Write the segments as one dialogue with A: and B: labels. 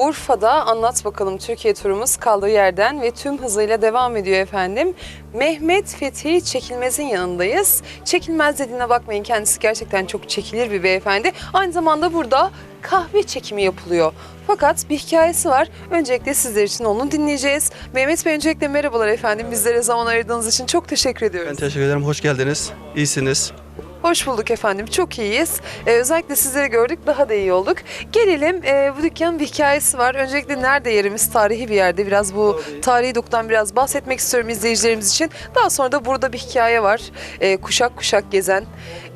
A: Urfa'da Anlat Bakalım Türkiye turumuz kaldığı yerden ve tüm hızıyla devam ediyor efendim. Mehmet Fethi Çekilmez'in yanındayız. Çekilmez dediğine bakmayın kendisi gerçekten çok çekilir bir beyefendi. Aynı zamanda burada kahve çekimi yapılıyor. Fakat bir hikayesi var. Öncelikle sizler için onu dinleyeceğiz. Mehmet Bey öncelikle merhabalar efendim. Bizlere zaman ayırdığınız için çok teşekkür ediyoruz.
B: Ben teşekkür ederim. Hoş geldiniz. İyisiniz.
A: Hoş bulduk efendim. Çok iyiyiz. Ee, özellikle sizleri gördük. Daha da iyi olduk. Gelelim e, bu dükkanın bir hikayesi var. Öncelikle nerede yerimiz? Tarihi bir yerde. Biraz bu tarihi dokudan biraz bahsetmek istiyorum izleyicilerimiz için. Daha sonra da burada bir hikaye var. Ee, kuşak kuşak gezen,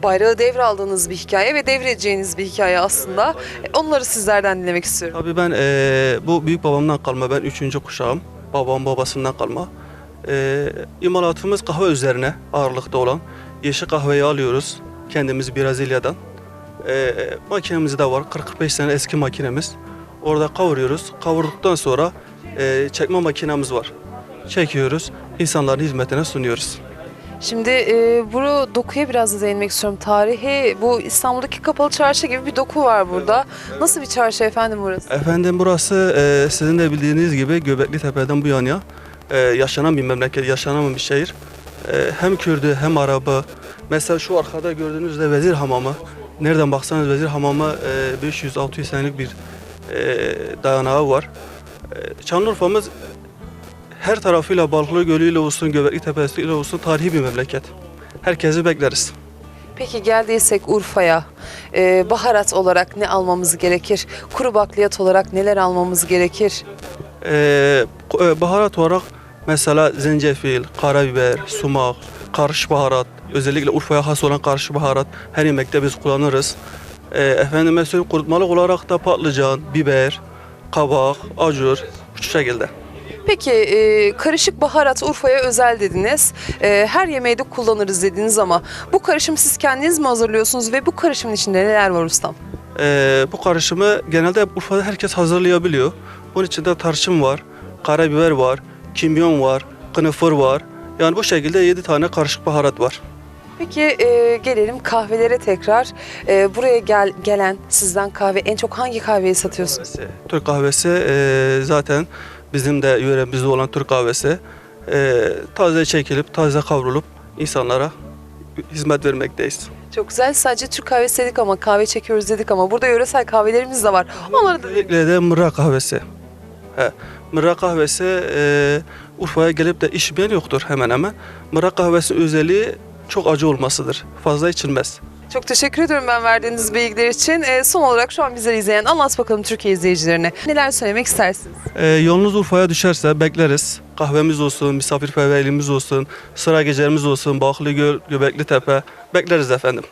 A: bayrağı devraldığınız bir hikaye ve devredeceğiniz bir hikaye aslında. E, Onları sizlerden dinlemek istiyorum.
B: Tabii ben eee, bu büyük babamdan kalma. Ben üçüncü kuşağım. Babam babasından kalma. Eee imalatımız kahve üzerine ağırlıkta olan. Yeşil kahveyi alıyoruz. Kendimiz Brezilya'dan. Eee makinemiz de var. 40-45 sene eski makinemiz. Orada kavuruyoruz. Kavurduktan sonra eee, çekme makinemiz var. Çekiyoruz. insanların hizmetine sunuyoruz.
A: Şimdi e, bu dokuya biraz da değinmek istiyorum. Tarihi bu İstanbul'daki kapalı çarşı gibi bir doku var burada. Nasıl bir çarşı efendim burası?
B: Efendim burası e, sizin de bildiğiniz gibi Göbekli Tepe'den bu yana e, yaşanan bir memleket, yaşanan bir şehir. E, hem Kürdü hem Arabı. Mesela şu arkada gördüğünüz de Vezir Hamamı. Nereden baksanız Vezir Hamamı e, 500-600 senelik bir e, dayanağı var. E, Şanlıurfa'mız her tarafıyla Balıklı Gölü'yle olsun, Göbekli Tepesi'yle olsun tarihi bir memleket. Herkesi bekleriz.
A: Peki geldiysek Urfa'ya e, baharat olarak ne almamız gerekir? Kuru bakliyat olarak neler almamız gerekir?
B: Ee, e, baharat olarak mesela zencefil, karabiber, sumak, karış baharat, özellikle Urfa'ya has olan karış baharat her yemekte biz kullanırız. Ee, efendim mesela kurutmalık olarak da patlıcan, biber, kabak, acur şu şekilde.
A: Peki e, karışık baharat Urfa'ya özel dediniz. E, her yemeğde kullanırız dediniz ama bu karışım siz kendiniz mi hazırlıyorsunuz ve bu karışımın içinde neler var ustam?
B: Ee, bu karışımı genelde Urfa'da herkes hazırlayabiliyor. Bunun içinde tarçın var, karabiber var, kimyon var, kınıfır var. Yani bu şekilde 7 tane karışık baharat var.
A: Peki e, gelelim kahvelere tekrar. E, buraya gel, gelen sizden kahve en çok hangi kahveyi satıyorsunuz?
B: Türk kahvesi e, zaten bizim de yöremizde olan Türk kahvesi. E, taze çekilip, taze kavrulup insanlara hizmet vermekteyiz.
A: Çok güzel. Sadece Türk kahvesi dedik ama kahve çekiyoruz dedik ama burada yöresel kahvelerimiz de var. Onları da
B: Özellikle de mırra kahvesi. He, mırra kahvesi e, Urfa'ya gelip de içmeyen yoktur hemen hemen. Mırra kahvesi özelliği çok acı olmasıdır. Fazla içilmez.
A: Çok teşekkür ediyorum ben verdiğiniz bilgiler için. Ee, son olarak şu an bizleri izleyen Anlat Bakalım Türkiye izleyicilerine neler söylemek istersiniz?
B: E, yolunuz Urfa'ya düşerse bekleriz. Kahvemiz olsun, misafirperverliğimiz olsun, sıra gecelerimiz olsun, Baklı Göl, Göbekli Tepe bekleriz efendim.